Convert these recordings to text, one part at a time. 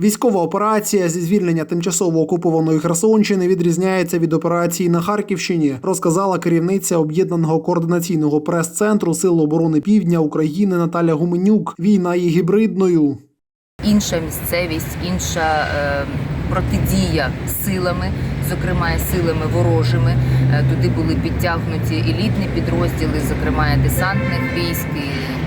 Військова операція зі звільнення тимчасово окупованої Херсонщини відрізняється від операції на Харківщині, розказала керівниця об'єднаного координаційного прес-центру Сил оборони Півдня України Наталя Гуменюк. Війна є гібридною. інша місцевість, інша е, протидія силами, зокрема силами ворожими. Е, туди були підтягнуті елітні підрозділи, зокрема десантних військ. І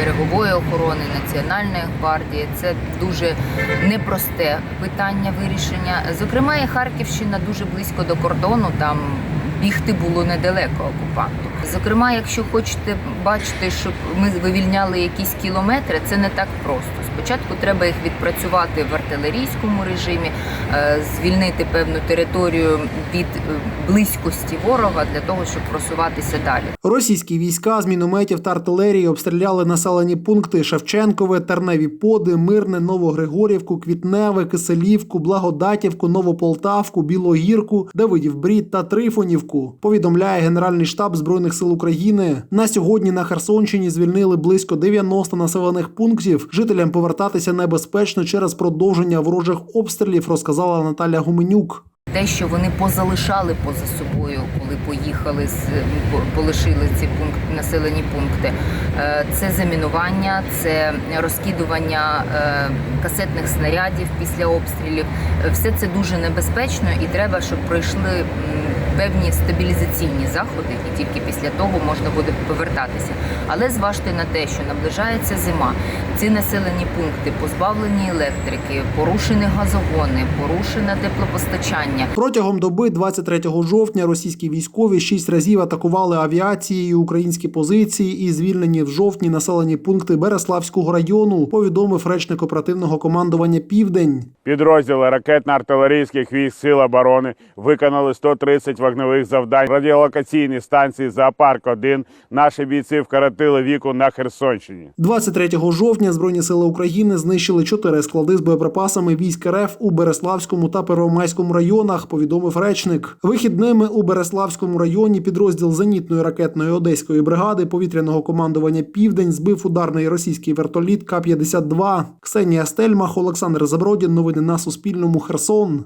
Берегової охорони, Національної гвардії це дуже непросте питання вирішення. Зокрема, і Харківщина дуже близько до кордону. Там бігти було недалеко окупанту. Зокрема, якщо хочете бачити, щоб ми вивільняли якісь кілометри, це не так просто. Спочатку треба їх відпрацювати в артилерійському режимі, е, звільнити певну територію від е, близькості ворога для того, щоб просуватися далі. Російські війська з мінометів та артилерії обстріляли населені пункти Шевченкове, Терневі Поди, Мирне, Новогригорівку, Квітневе, Киселівку, Благодатівку, Новополтавку, Білогірку, Давидів Брід та Трифонівку. Повідомляє Генеральний штаб збройних сил України. На сьогодні на Херсонщині звільнили близько 90 населених пунктів. Жителям повертатися небезпечно через продовження ворожих обстрілів, розказала Наталя Гуменюк. Те, що вони позалишали поза собою, коли поїхали з полишили ці пункт, населені пункти, е, це замінування, це розкидування е, касетних снарядів після обстрілів. Все це дуже небезпечно, і треба, щоб пройшли певні стабілізаційні заходи, і тільки після того можна буде повертатися. Але зважте на те, що наближається зима. Ці населені пункти позбавлені електрики, порушені газогони, порушене теплопостачання. Протягом доби 23 жовтня російські військові шість разів атакували авіацією українські позиції і звільнені в жовтні населені пункти Береславського району. Повідомив речник оперативного командування Південь. Підрозділи ракетно-артилерійських військ Сил оборони виконали 130 вогневих завдань. Радіолокаційні станції Зоопарк 1 наші бійці вкоротили віку на Херсонщині. 23 жовтня Збройні сили України знищили чотири склади з боєприпасами військ РФ у Береславському та Первомайському районах. Повідомив речник. Вихідними у Береславському районі підрозділ зенітної ракетної одеської бригади повітряного командування Південь збив ударний російський вертоліт К-52. Ксенія Стельмах, Олександр Забродін. Новини на Суспільному. Херсон.